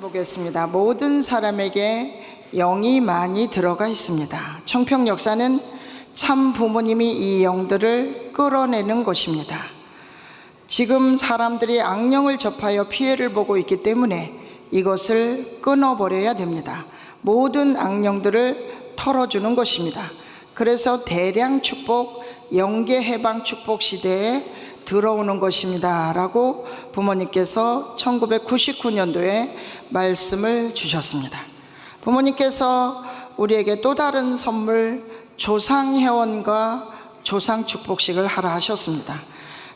보겠습니다. 모든 사람에게 영이 많이 들어가 있습니다. 청평 역사는 참 부모님이 이 영들을 끌어내는 것입니다. 지금 사람들이 악령을 접하여 피해를 보고 있기 때문에 이것을 끊어버려야 됩니다. 모든 악령들을 털어주는 것입니다. 그래서 대량 축복, 영계 해방 축복 시대에 들어오는 것입니다. 라고 부모님께서 1999년도에 말씀을 주셨습니다. 부모님께서 우리에게 또 다른 선물 조상회원과 조상 축복식을 하라 하셨습니다.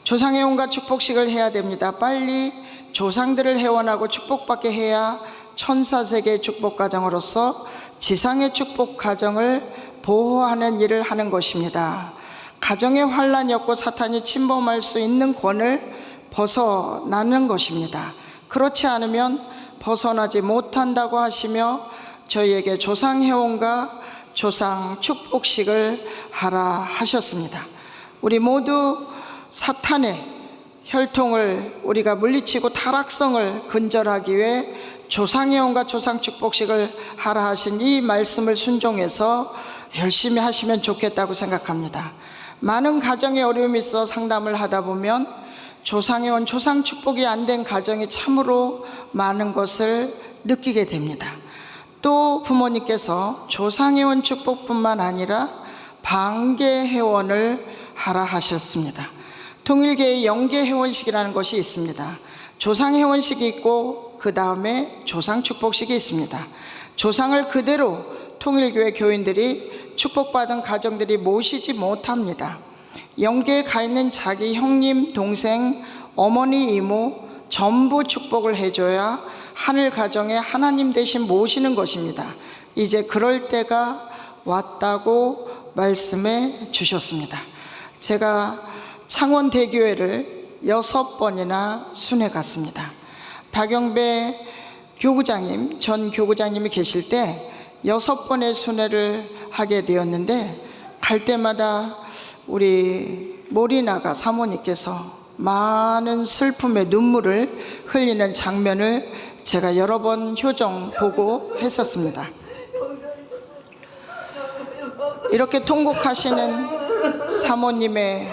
조상회원과 축복식을 해야 됩니다. 빨리 조상들을 회원하고 축복받게 해야 천사세계 축복 가정으로서 지상의 축복 가정을 보호하는 일을 하는 것입니다. 가정에 환란이 없고 사탄이 침범할 수 있는 권을 벗어나는 것입니다. 그렇지 않으면 벗어나지 못한다고 하시며 저희에게 조상 회원과 조상 축복식을 하라 하셨습니다. 우리 모두 사탄의 혈통을 우리가 물리치고 타락성을 근절하기 위해 조상회원과 조상 축복식을 하라 하신 이 말씀을 순종해서 열심히 하시면 좋겠다고 생각합니다. 많은 가정에 어려움이 있어 상담을 하다 보면 조상회원 조상 축복이 안 된 가정이 참으로 많은 것을 느끼게 됩니다. 또 부모님께서 조상회원 축복뿐만 아니라 방계회원을 하라 하셨습니다. 통일계의 영계회원식이라는 것이 있습니다. 조상회원식이 있고 그 다음에 조상축복식이 있습니다. 조상을 그대로 통일교회 교인들이 축복받은 가정들이 모시지 못합니다. 영계에 가 있는 자기 형님, 동생, 어머니, 이모 전부 축복을 해줘야 하늘 가정에 하나님 대신 모시는 것입니다. 이제 그럴 때가 왔다고 말씀해 주셨습니다. 제가 창원 대교회를 여섯 번이나 순회 갔습니다. 박영배 교구장님, 전 교구장님이 계실 때 여섯 번의 순회를 하게 되었는데 갈 때마다 우리 모리나가 사모님께서 많은 슬픔의 눈물을 흘리는 장면을 제가 여러 번 효정 보고 했었습니다. 이렇게 통곡하시는 사모님의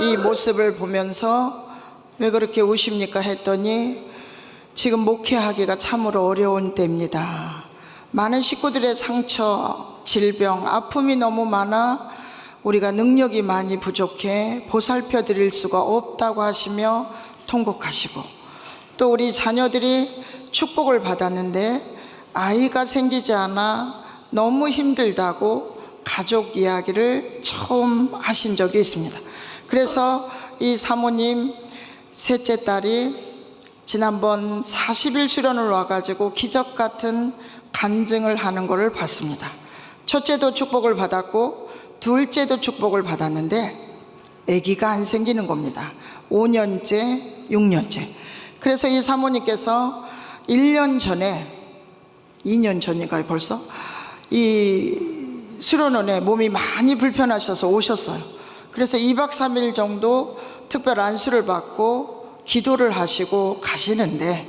이 모습을 보면서 왜 그렇게 우십니까 했더니 지금 목회하기가 참으로 어려운 때입니다. 많은 식구들의 상처, 질병, 아픔이 너무 많아 우리가 능력이 많이 부족해 보살펴 드릴 수가 없다고 하시며 통곡하시고 또 우리 자녀들이 축복을 받았는데 아이가 생기지 않아 너무 힘들다고 가족 이야기를 처음 하신 적이 있습니다. 그래서 이 사모님 셋째 딸이 지난번 40일 수련을 와가지고 기적 같은 간증을 하는 것을 봤습니다. 첫째도 축복을 받았고 둘째도 축복을 받았는데 아기가 안 생기는 겁니다. 5년째, 6년째. 그래서 이 사모님께서 1년 전에 2년 전인가요 벌써 이 수련원에 몸이 많이 불편하셔서 오셨어요. 그래서 2박 3일 정도 특별 안수를 받고 기도를 하시고 가시는데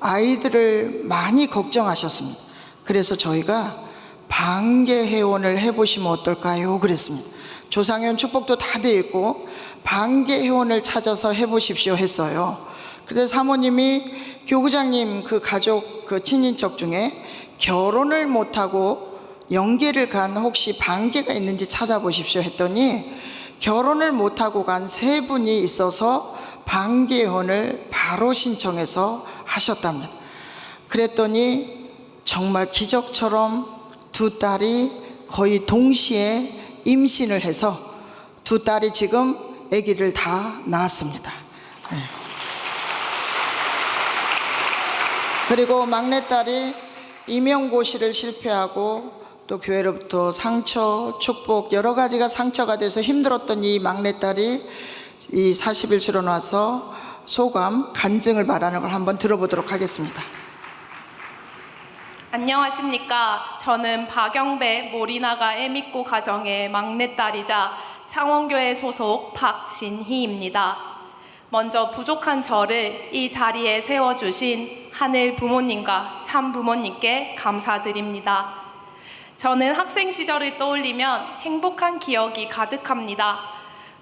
아이들을 많이 걱정하셨습니다. 그래서 저희가 반개 회원을 해보시면 어떨까요? 그랬습니다. 조상회원 축복도 다 돼 있고 반개 회원을 찾아서 해보십시오 했어요. 그래서 사모님이 교구장님 그 가족 그 친인척 중에 결혼을 못하고 연계를 간 혹시 반개가 있는지 찾아보십시오 했더니 결혼을 못하고 간 세 분이 있어서 반개혼을 바로 신청해서 하셨답니다. 그랬더니 정말 기적처럼 두 딸이 거의 동시에 임신을 해서 두 딸이 지금 아기를 다 낳았습니다. 네. 그리고 막내딸이 임용고시를 실패하고 또 교회로부터 상처, 축복 여러 가지가 상처가 돼서 힘들었던 이 막내딸이 이 40일 수련 와서 소감, 간증을 말하는 걸 한번 들어보도록 하겠습니다. 안녕하십니까. 저는 박영배 모리나가 애미꼬 가정의 막내딸이자 창원교회 소속 박진희입니다. 먼저 부족한 저를 이 자리에 세워주신 하늘 부모님과 참 부모님께 감사드립니다. 저는 학생 시절을 떠올리면 행복한 기억이 가득합니다.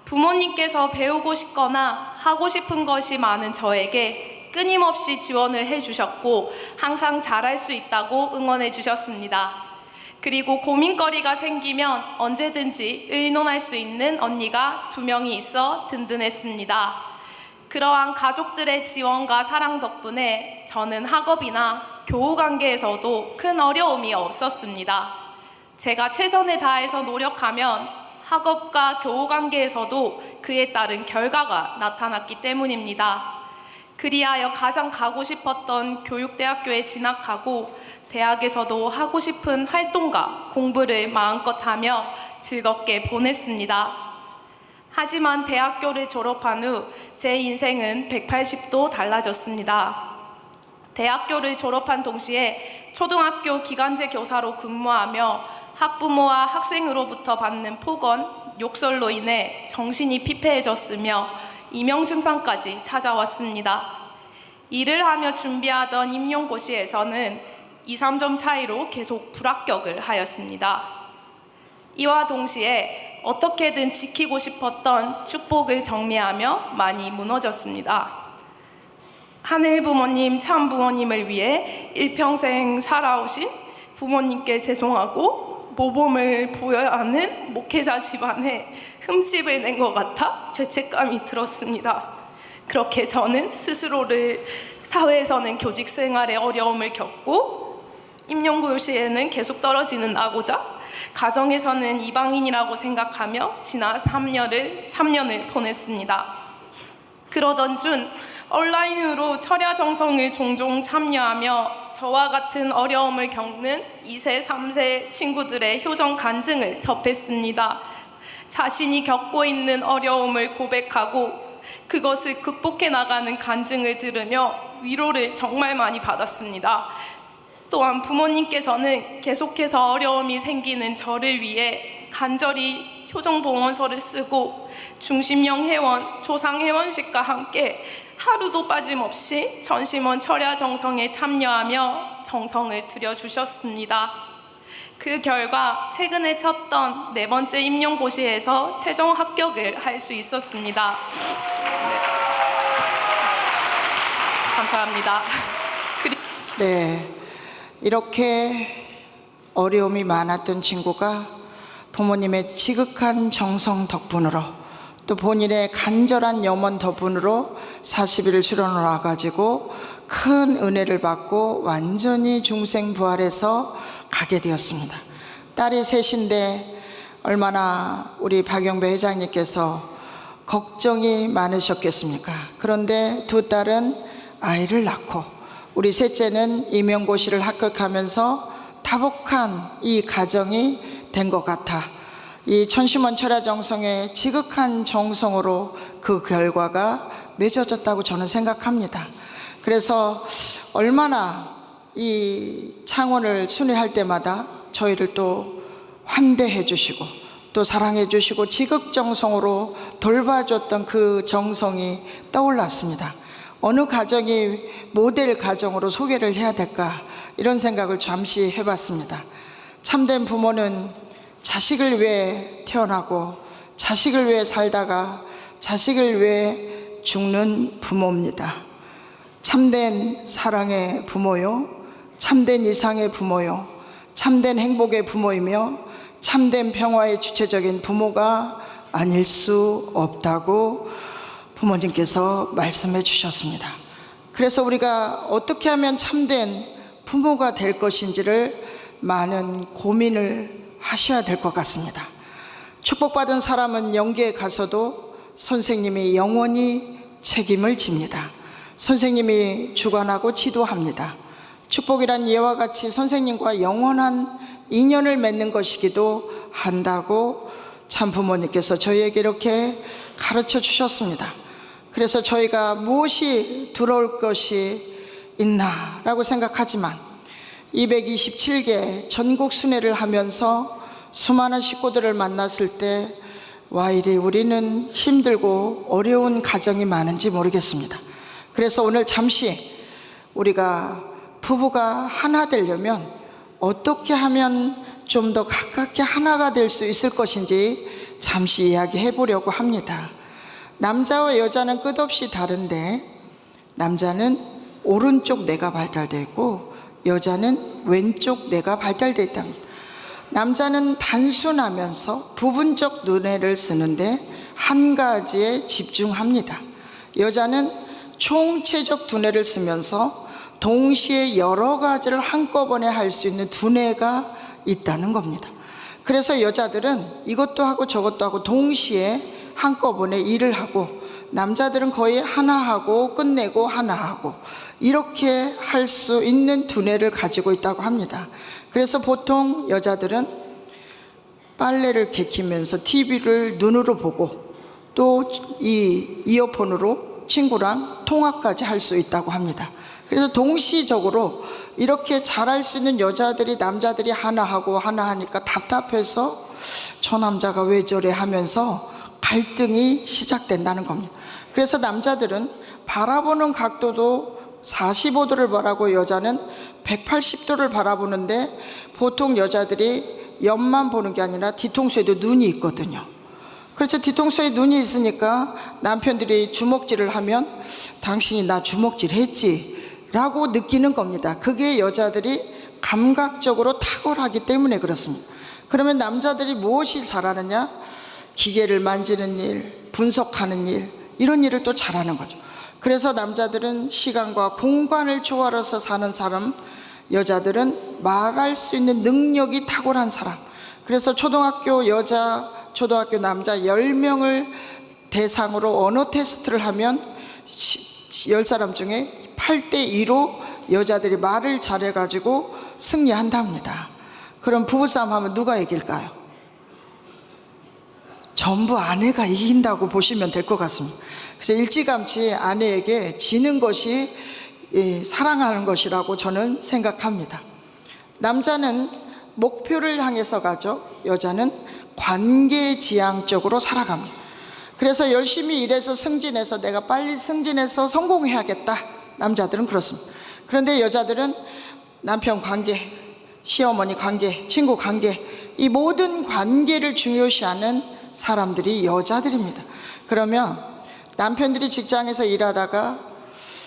부모님께서 배우고 싶거나 하고 싶은 것이 많은 저에게 끊임없이 지원을 해주셨고 항상 잘할 수 있다고 응원해 주셨습니다. 그리고 고민거리가 생기면 언제든지 의논할 수 있는 언니가 두 명이 있어 든든했습니다. 그러한 가족들의 지원과 사랑 덕분에 저는 학업이나 교우 관계에서도 큰 어려움이 없었습니다. 제가 최선을 다해서 노력하면 학업과 교우 관계에서도 그에 따른 결과가 나타났기 때문입니다. 그리하여 가장 가고 싶었던 교육대학교에 진학하고 대학에서도 하고 싶은 활동과 공부를 마음껏 하며 즐겁게 보냈습니다. 하지만 대학교를 졸업한 후 제 인생은 180도 달라졌습니다. 대학교를 졸업한 동시에 초등학교 기간제 교사로 근무하며 학부모와 학생으로부터 받는 폭언, 욕설로 인해 정신이 피폐해졌으며 이명 증상까지 찾아왔습니다. 일을 하며 준비하던 임용고시에서는 2, 3점 차이로 계속 불합격을 하였습니다. 이와 동시에 어떻게든 지키고 싶었던 축복을 정리하며 많이 무너졌습니다. 하늘 부모님, 참 부모님을 위해 일평생 살아오신 부모님께 죄송하고 모범을 보여야 하는 목회자 집안에 흠집을 낸 것 같아 죄책감이 들었습니다. 그렇게 저는 스스로를 사회에서는 교직 생활에 어려움을 겪고 임용고시에는 계속 떨어지는 나고자 가정에서는 이방인이라고 생각하며 지난 3년을 3년을 보냈습니다. 그러던 중 온라인으로 철야 정성을 종종 참여하며 저와 같은 어려움을 겪는 2세, 3세 친구들의 효정 간증을 접했습니다. 자신이 겪고 있는 어려움을 고백하고 그것을 극복해 나가는 간증을 들으며 위로를 정말 많이 받았습니다. 또한 부모님께서는 계속해서 어려움이 생기는 저를 위해 간절히 효정봉헌서를 쓰고 중심령 회원, 조상 회원식과 함께 하루도 빠짐없이 전심원 철야 정성에 참여하며 정성을 들여주셨습니다. 그 결과 최근에 쳤던 네 번째 임용고시에서 최종 합격을 할 수 있었습니다. 네. 감사합니다. 네, 이렇게 어려움이 많았던 친구가 부모님의 지극한 정성 덕분으로 또 본인의 간절한 염원 덕분으로 40일을 수련을 와가지고 큰 은혜를 받고 완전히 중생 부활해서 가게 되었습니다. 딸이 셋인데 얼마나 우리 박영배 회장님께서 걱정이 많으셨겠습니까? 그런데 두 딸은 아이를 낳고 우리 셋째는 임용고시를 합격하면서 다복한 이 가정이 된 것 같아 이 천심원 철야 정성의 지극한 정성으로 그 결과가 맺어졌다고 저는 생각합니다. 그래서 얼마나 이 창원을 순회할 때마다 저희를 또 환대해 주시고 또 사랑해 주시고 지극정성으로 돌봐줬던 그 정성이 떠올랐습니다. 어느 가정이 모델 가정으로 소개를 해야 될까 이런 생각을 잠시 해봤습니다. 참된 부모는 자식을 위해 태어나고 자식을 위해 살다가 자식을 위해 죽는 부모입니다. 참된 사랑의 부모요, 참된 이상의 부모요, 참된 행복의 부모이며 참된 평화의 주체적인 부모가 아닐 수 없다고 부모님께서 말씀해 주셨습니다. 그래서 우리가 어떻게 하면 참된 부모가 될 것인지를 많은 고민을 하셔야 될 것 같습니다. 축복받은 사람은 영계에 가서도 선생님이 영원히 책임을 집니다. 선생님이 주관하고 지도합니다. 축복이란 이와 같이 선생님과 영원한 인연을 맺는 것이기도 한다고 참 부모님께서 저희에게 이렇게 가르쳐 주셨습니다. 그래서 저희가 무엇이 들어올 것이 있나라고 생각하지만 227개 전국 순회를 하면서 수많은 식구들을 만났을 때 와 이리 우리는 힘들고 어려운 가정이 많은지 모르겠습니다. 그래서 오늘 잠시 우리가 부부가 하나 되려면 어떻게 하면 좀 더 가깝게 하나가 될 수 있을 것인지 잠시 이야기해 보려고 합니다. 남자와 여자는 끝없이 다른데 남자는 오른쪽 뇌가 발달되어 있고 여자는 왼쪽 뇌가 발달되어 있답니다. 남자는 단순하면서 부분적 눈에를 쓰는데 한 가지에 집중합니다. 여자는 총체적 두뇌를 쓰면서 동시에 여러 가지를 한꺼번에 할 수 있는 두뇌가 있다는 겁니다. 그래서 여자들은 이것도 하고 저것도 하고 동시에 한꺼번에 일을 하고 남자들은 거의 하나 하고 끝내고 하나 하고 이렇게 할 수 있는 두뇌를 가지고 있다고 합니다. 그래서 보통 여자들은 빨래를 개키면서 TV를 눈으로 보고 또 이 이어폰으로 친구랑 통화까지 할 수 있다고 합니다. 그래서 동시적으로 이렇게 잘할 수 있는 여자들이 남자들이 하나 하고 하나 하니까 답답해서 저 남자가 왜 저래 하면서 갈등이 시작된다는 겁니다. 그래서 남자들은 바라보는 각도도 45도를 바라고 여자는 180도를 바라보는데 보통 여자들이 옆만 보는 게 아니라 뒤통수에도 눈이 있거든요. 그래서 뒤통수에 눈이 있으니까 남편들이 주먹질을 하면 당신이 나 주먹질 했지 라고 느끼는 겁니다. 그게 여자들이 감각적으로 탁월하기 때문에 그렇습니다. 그러면 남자들이 무엇이 잘하느냐? 기계를 만지는 일, 분석하는 일, 이런 일을 또 잘하는 거죠. 그래서 남자들은 시간과 공간을 조화로서 사는 사람, 여자들은 말할 수 있는 능력이 탁월한 사람. 그래서 초등학교 여자, 초등학교 남자 10명을 대상으로 언어 테스트를 하면 10사람 중에 8대 2로 여자들이 말을 잘해가지고 승리한답니다. 그럼 부부싸움 하면 누가 이길까요? 전부 아내가 이긴다고 보시면 될 것 같습니다. 그래서 일찌감치 아내에게 지는 것이 이 사랑하는 것이라고 저는 생각합니다. 남자는 목표를 향해서 가죠. 여자는 관계 지향적으로 살아갑니다. 그래서 열심히 일해서 승진해서 내가 빨리 승진해서 성공해야겠다. 남자들은 그렇습니다. 그런데 여자들은 남편 관계, 시어머니 관계, 친구 관계, 이 모든 관계를 중요시하는 사람들이 여자들입니다. 그러면 남편들이 직장에서 일하다가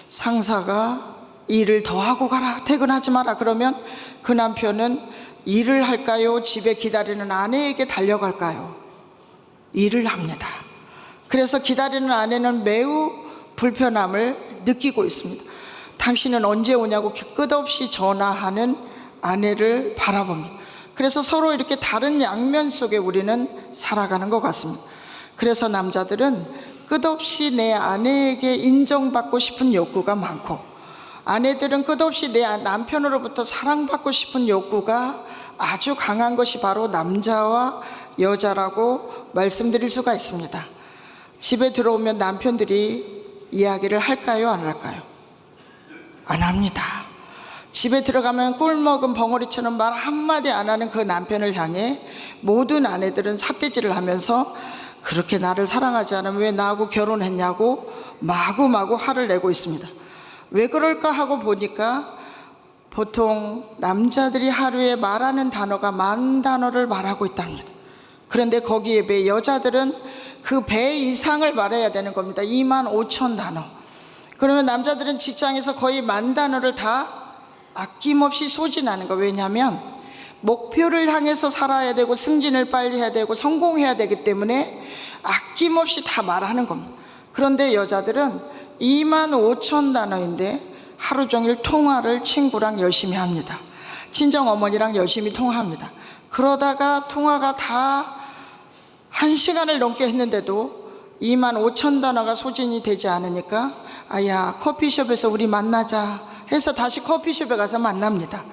상사가 일을 더 하고 가라, 퇴근하지 마라 그러면 그 남편은 일을 할까요? 집에 기다리는 아내에게 달려갈까요? 일을 합니다. 그래서 기다리는 아내는 매우 불편함을 느끼고 있습니다. 당신은 언제 오냐고 끝없이 전화하는 아내를 바라봅니다. 그래서 서로 이렇게 다른 양면 속에 우리는 살아가는 것 같습니다. 그래서 남자들은 끝없이 내 아내에게 인정받고 싶은 욕구가 많고 아내들은 끝없이 내 남편으로부터 사랑받고 싶은 욕구가 아주 강한 것이 바로 남자와 여자라고 말씀드릴 수가 있습니다. 집에 들어오면 남편들이 이야기를 할까요? 안 할까요? 안 합니다. 집에 들어가면 꿀 먹은 벙어리처럼 말 한마디 안 하는 그 남편을 향해 모든 아내들은 삿대질을 하면서 그렇게 나를 사랑하지 않으면 왜 나하고 결혼했냐고 마구마구 화를 내고 있습니다. 왜 그럴까 하고 보니까 보통 남자들이 하루에 말하는 단어가 만 단어를 말하고 있답니다. 그런데 거기에 비해 여자들은 그 배 이상을 말해야 되는 겁니다. 2만 5천 단어. 그러면 남자들은 직장에서 거의 만 단어를 다 아낌없이 소진하는 거. 왜냐하면 목표를 향해서 살아야 되고 승진을 빨리 해야 되고 성공해야 되기 때문에 아낌없이 다 말하는 겁니다. 그런데 여자들은 2만 5천 단어인데 하루 종일 통화를 친구랑 열심히 합니다. 친정 어머니랑 열심히 통화합니다. 그러다가 통화가 다 한 시간을 넘게 했는데도 2만 5천 단어가 소진이 되지 않으니까 아야 커피숍에서 우리 만나자 해서 다시 커피숍에 가서 만납니다.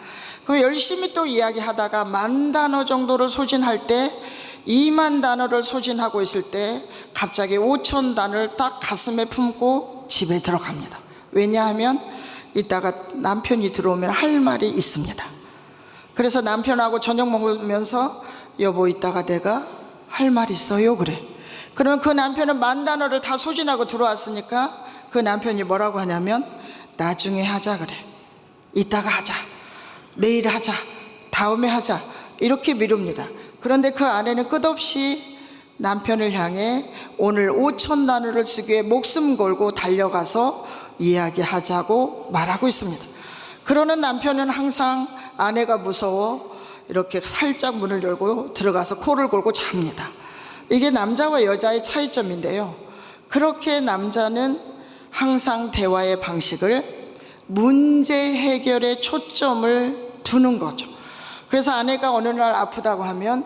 그럼 열심히 또 이야기하다가 만 단어 정도를 소진할 때 2만 단어를 소진하고 있을 때 갑자기 5천 단어를 딱 가슴에 품고 집에 들어갑니다. 왜냐하면 이따가 남편이 들어오면 할 말이 있습니다. 그래서 남편하고 저녁 먹으면서 여보 이따가 내가 할 말 있어요 그래. 그러면 그 남편은 만 단어를 다 소진하고 들어왔으니까 그 남편이 뭐라고 하냐면 나중에 하자 그래. 이따가 하자. 내일 하자. 다음에 하자. 이렇게 미룹니다. 그런데 그 아내는 끝없이 남편을 향해 오늘 5천 단어를 쓰기 위해 목숨 걸고 달려가서 이야기하자고 말하고 있습니다. 그러는 남편은 항상 아내가 무서워 이렇게 살짝 문을 열고 들어가서 코를 골고 잡니다. 이게 남자와 여자의 차이점인데요. 그렇게 남자는 항상 대화의 방식을 문제 해결에 초점을 두는 거죠. 그래서 아내가 어느 날 아프다고 하면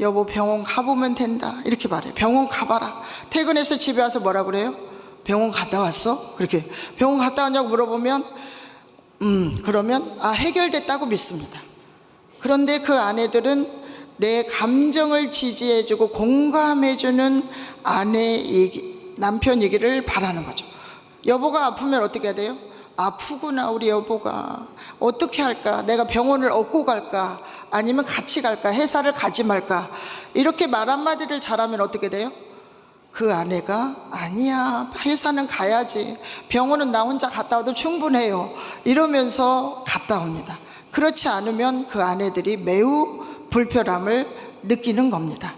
여보 병원 가보면 된다 이렇게 말해요. 병원 가봐라. 퇴근해서 집에 와서 뭐라 그래요? 병원 갔다 왔어? 그렇게 병원 갔다 왔냐고 물어보면 음 그러면 아 해결됐다고 믿습니다. 그런데 그 아내들은 내 감정을 지지해주고 공감해주는 아내 얘기, 남편 얘기를 바라는 거죠. 여보가 아프면 어떻게 해야 돼요? 아프구나 우리 여보가 어떻게 할까? 내가 병원을 얻고 갈까? 아니면 같이 갈까? 회사를 가지 말까? 이렇게 말 한마디를 잘하면 어떻게 돼요? 그 아내가 아니야 회사는 가야지 병원은 나 혼자 갔다 와도 충분해요 이러면서 갔다 옵니다 그렇지 않으면 그 아내들이 매우 불편함을 느끼는 겁니다.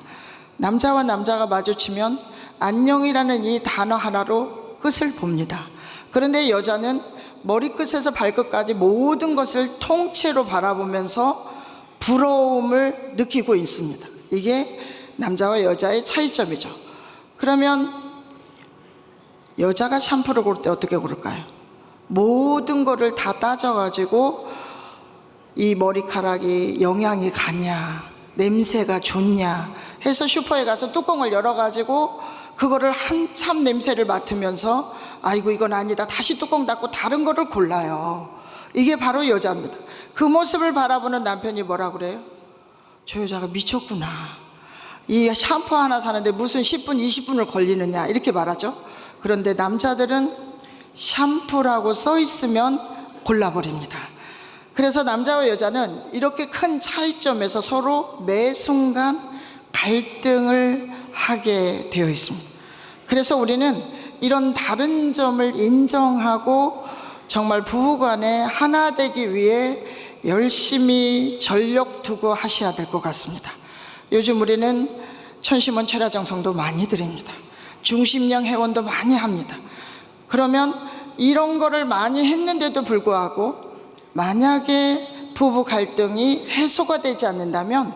남자와 남자가 마주치면 안녕이라는 이 단어 하나로 끝을 봅니다. 그런데 여자는 머리끝에서 발끝까지 모든 것을 통째로 바라보면서 부러움을 느끼고 있습니다. 이게 남자와 여자의 차이점이죠. 그러면 여자가 샴푸를 고를 때 어떻게 고를까요? 모든 거를 다 따져가지고 이 머리카락이 영양이 가냐, 냄새가 좋냐 해서 슈퍼에 가서 뚜껑을 열어가지고 그거를 한참 냄새를 맡으면서 아이고 이건 아니다 다시 뚜껑 닫고 다른 거를 골라요. 이게 바로 여자입니다. 그 모습을 바라보는 남편이 뭐라 그래요? 저 여자가 미쳤구나. 이 샴푸 하나 사는데 무슨 10분, 20분을 걸리느냐 이렇게 말하죠. 그런데 남자들은 샴푸라고 써 있으면 골라버립니다. 그래서 남자와 여자는 이렇게 큰 차이점에서 서로 매 순간 갈등을 하게 되어 있습니다. 그래서 우리는 이런 다른 점을 인정하고 정말 부부간에 하나 되기 위해 열심히 전력 두고 하셔야 될 것 같습니다. 요즘 우리는 천심원 철야정성도 많이 드립니다. 중심령 회원도 많이 합니다. 그러면 이런 거를 많이 했는데도 불구하고 만약에 부부 갈등이 해소가 되지 않는다면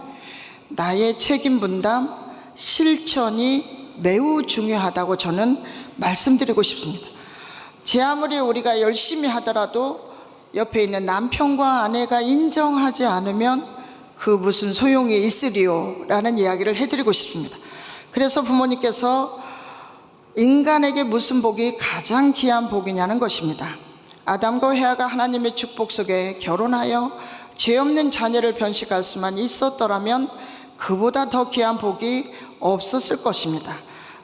나의 책임 분담, 실천이 매우 중요하다고 저는 말씀드리고 싶습니다. 제 아무리 우리가 열심히 하더라도 옆에 있는 남편과 아내가 인정하지 않으면 그 무슨 소용이 있으리요 라는 이야기를 해드리고 싶습니다. 그래서 부모님께서 인간에게 무슨 복이 가장 귀한 복이냐는 것입니다. 아담과 헤아가 하나님의 축복 속에 결혼하여 죄 없는 자녀를 변식할 수만 있었더라면 그보다 더 귀한 복이 없었을 것입니다.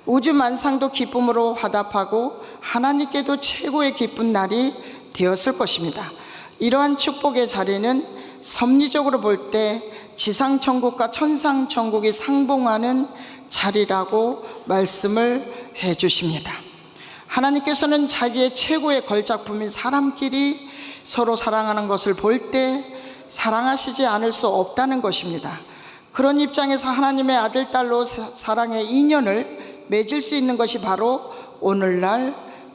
우주 만상도 기쁨으로 화답하고 하나님께도 최고의 기쁜 날이 되었을 것입니다. 이러한 축복의 자리는 섭리적으로 볼 때 지상 천국과 천상 천국이 상봉하는 자리라고 말씀을 해 주십니다. 하나님께서는 자기의 최고의 걸작품인 사람끼리 서로 사랑하는 것을 볼 때 사랑하시지 않을 수 없다는 것입니다. 그런 입장에서 하나님의 아들, 딸로 사- 사랑의 인연을 맺을 수 있는 것이 바로 오늘날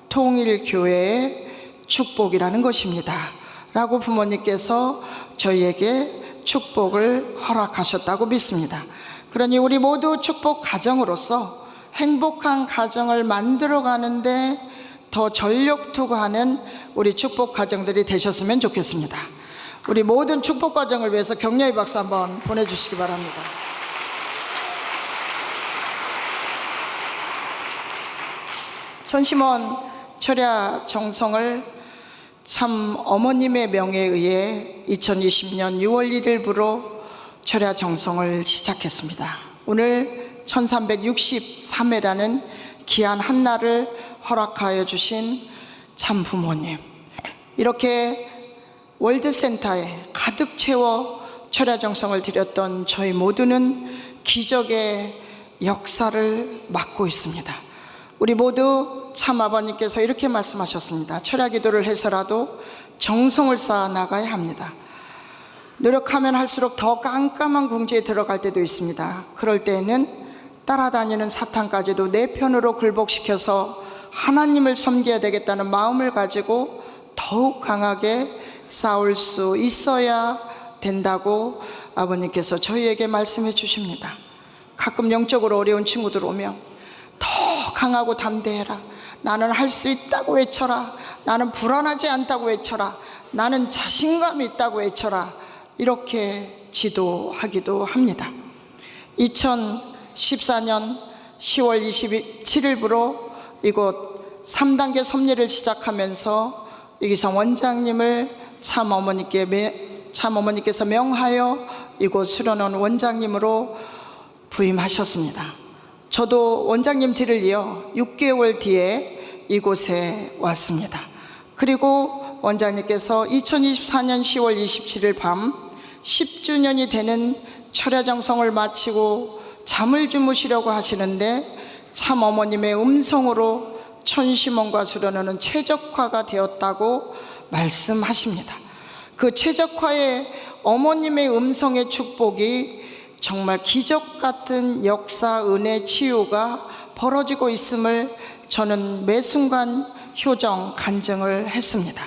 통일교회의 축복이라는 것입니다. 라고 부모님께서 저희에게 축복을 허락하셨다고 믿습니다. 그러니 우리 모두 축복 가정으로서 행복한 가정을 만들어 가는데 더 전력 투구하는 우리 축복 가정들이 되셨으면 좋겠습니다. 우리 모든 축복 가정을 위해서 격려의 박수 한번 보내주시기 바랍니다. 천심원 철야 정성을 참 어머님의 명에 의해 2020년 6월 1일부로 철야 정성을 시작했습니다. 오늘 1363회라는 귀한 한날을 허락하여 주신 참 부모님. 이렇게 월드센터에 가득 채워 철야 정성을 드렸던 저희 모두는 기적의 역사를 맡고 있습니다. 우리 모두 참 아버님께서 이렇게 말씀하셨습니다. 철야 기도를 해서라도 정성을 쌓아 나가야 합니다. 노력하면 할수록 더 깜깜한 궁지에 들어갈 때도 있습니다. 그럴 때에는 따라다니는 사탄까지도 내 편으로 굴복시켜서 하나님을 섬겨야 되겠다는 마음을 가지고 더욱 강하게 싸울 수 있어야 된다고 아버님께서 저희에게 말씀해 주십니다. 가끔 영적으로 어려운 친구들 오면 더 강하고 담대해라. 나는 할 수 있다고 외쳐라. 나는 불안하지 않다고 외쳐라. 나는 자신감이 있다고 외쳐라. 이렇게 지도하기도 합니다. 2014년 10월 27일부로 이곳 3단계 섭리를 시작하면서 이기성 원장님을 참 어머니께 매- 참 어머니께서 명하여 이곳 수련원 원장님으로 부임하셨습니다. 저도 원장님 뒤를 이어 6개월 뒤에 이곳에 왔습니다. 그리고 원장님께서 2024년 10월 27일 밤 10주년이 되는 철야정성을 마치고 잠을 주무시려고 하시는데 참 어머님의 음성으로 천심원과 수련회는 최적화가 되었다고 말씀하십니다. 그 최적화의 어머님의 음성의 축복이 정말 기적 같은 역사, 은혜, 치유가 벌어지고 있음을 저는 매 순간 효정, 간증을 했습니다.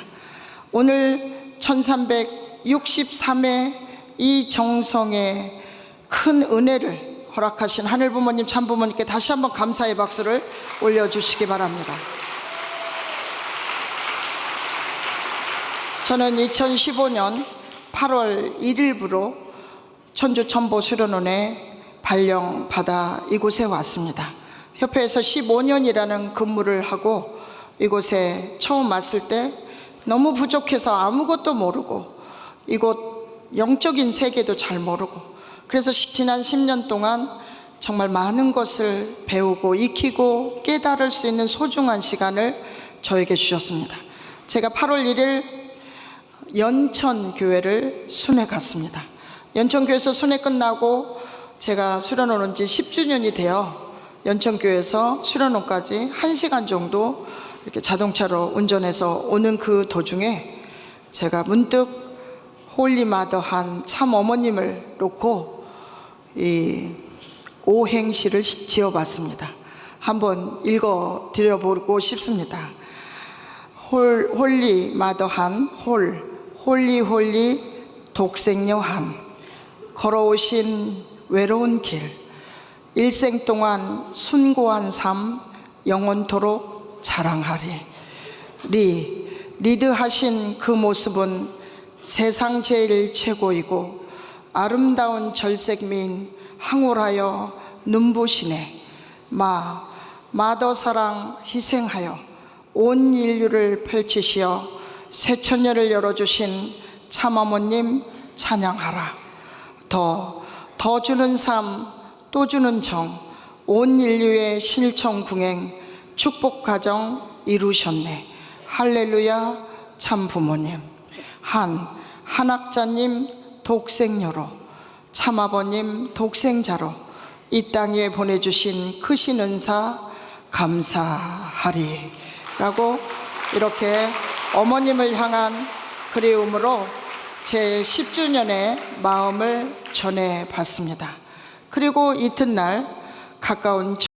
오늘 1363회 이 정성의 큰 은혜를 허락하신 하늘 부모님, 참 부모님께 다시 한번 감사의 박수를 올려주시기 바랍니다. 저는 2015년 8월 1일부로 천주 천보 수련원에 발령받아 이곳에 왔습니다. 협회에서 15년이라는 근무를 하고 이곳에 처음 왔을 때 너무 부족해서 아무것도 모르고 이곳 영적인 세계도 잘 모르고 그래서 시- 지난 10년 동안 정말 많은 것을 배우고 익히고 깨달을 수 있는 소중한 시간을 저에게 주셨습니다. 제가 8월 1일 연천 교회를 순회 갔습니다. 연천 교회에서 순회 끝나고 제가 수련원 온 지 10주년이 되어 연천 교회에서 수련원까지 1시간 정도 이렇게 자동차로 운전해서 오는 그 도중에 제가 문득 홀리마더한 참 어머님을 놓고 이 오행시를 지어봤습니다. 한번 읽어 드려보고 싶습니다. 홀, 홀리 마더한 홀 홀리 홀리 독생녀한 걸어오신 외로운 길 일생 동안 순고한 삶 영원토록 자랑하리 리 리드하신 그 모습은 세상 제일 최고이고 아름다운 절색미인 항홀하여 눈부시네 마 마더사랑 희생하여 온 인류를 펼치시어 새천년을 열어주신 참어머님 찬양하라. 더, 더 주는 삶, 또 주는 정, 온 인류의 실천 궁행, 축복 가정 이루셨네. 할렐루야, 참 부모님. 한, 한학자님 독생녀로, 참아버님 독생자로 이 땅에 보내주신 크신 은사 감사하리. 라고 이렇게 어머님을 향한 그리움으로 제 10주년의 마음을 전해 봤습니다. 그리고 이튿날 가까운